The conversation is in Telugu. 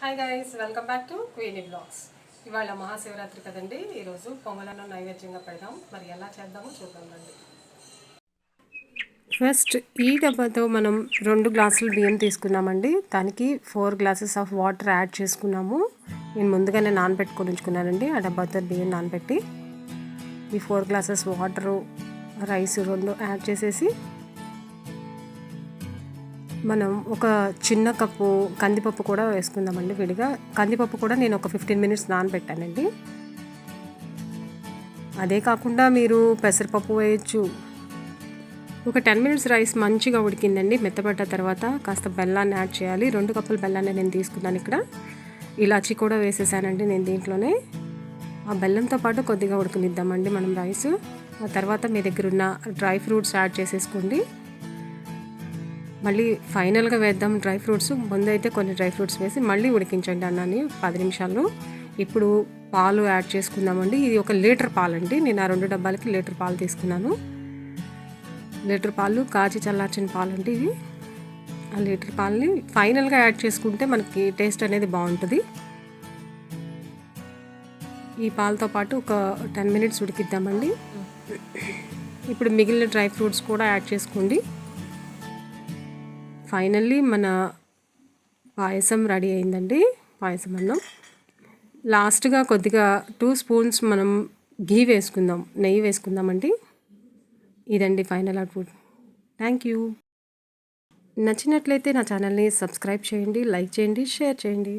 Hi guys welcome back to Queenie vlogs ఇవాళ మహాశివరాత్రి కదండి ఈరోజు పొంగలను నైవేద్యంగా పెడదాం. మరి ఎలా చేద్దామో చూద్దాం రండి. ఫస్ట్ ఈ డబ్బాతో మనం రెండు గ్లాసులు బియ్యం తీసుకున్నామండి. దానికి four glasses of water add చేసుకున్నాము. నేను ముందుగానే నానబెట్టుకొని ఉంచుకున్నానండి. ఆ డబ్బాతో బియ్యం నానబెట్టి ఈ ఫోర్ గ్లాసెస్ వాటరు రైస్ రెండు యాడ్ చేసేసి మనం ఒక చిన్న కప్పు కందిపప్పు కూడా వేసుకుందామండి విడిగా. కందిపప్పు కూడా నేను ఒక ఫిఫ్టీన్ మినిట్స్ నానబెట్టానండి. అదే కాకుండా మీరు పెసరపప్పు వేయచ్చు. ఒక టెన్ మినిట్స్ రైస్ మంచిగా ఉడికిందండి. మెత్తబడ్డ తర్వాత కాస్త బెల్లాన్ని యాడ్ చేయాలి. రెండు కప్పులు బెల్లాన్ని నేను తీసుకున్నాను ఇక్కడ. ఇలాచి కూడా వేసేసానండి నేను దీంట్లోనే. ఆ బెల్లంతో పాటు కొద్దిగా ఉడకనిద్దామండి మనం రైస్ ఆ తర్వాత మీ దగ్గర ఉన్న డ్రై ఫ్రూట్స్ యాడ్ చేసేసుకోండి. మళ్ళీ ఫైనల్గా వేద్దాం డ్రై ఫ్రూట్స్. ముందైతే కొన్ని డ్రై ఫ్రూట్స్ వేసి మళ్ళీ ఉడికించండి అన్నాన్ని పది నిమిషాలు. ఇప్పుడు పాలు యాడ్ చేసుకుందామండి. ఇది ఒక లీటర్ పాలండి. నేను ఆ రెండు డబ్బాలకి లీటర్ పాలు తీసుకున్నాను. లీటర్ పాలు కాచి చల్లార్చిన పాలు అండి ఇవి. ఆ లీటర్ పాలని ఫైనల్గా యాడ్ చేసుకుంటే మనకి టేస్ట్ అనేది బాగుంటుంది. ఈ పాలతో పాటు ఒక టెన్ మినిట్స్ ఉడికిద్దామండి. ఇప్పుడు మిగిలిన డ్రై ఫ్రూట్స్ కూడా యాడ్ చేసుకోండి. ఫైనల్లీ మన పాయసం రెడీ అయిందండి పాయసం అన్నం. లాస్ట్గా కొద్దిగా టూ స్పూన్స్ మనం ఘీ వేసుకుందాం నెయ్యి వేసుకుందామండి. ఇదండి ఫైనల్ అవుట్పుట్. Thank you. నచ్చినట్లయితే నా ఛానల్ని సబ్స్క్రైబ్ చేయండి లైక్ చేయండి షేర్ చేయండి.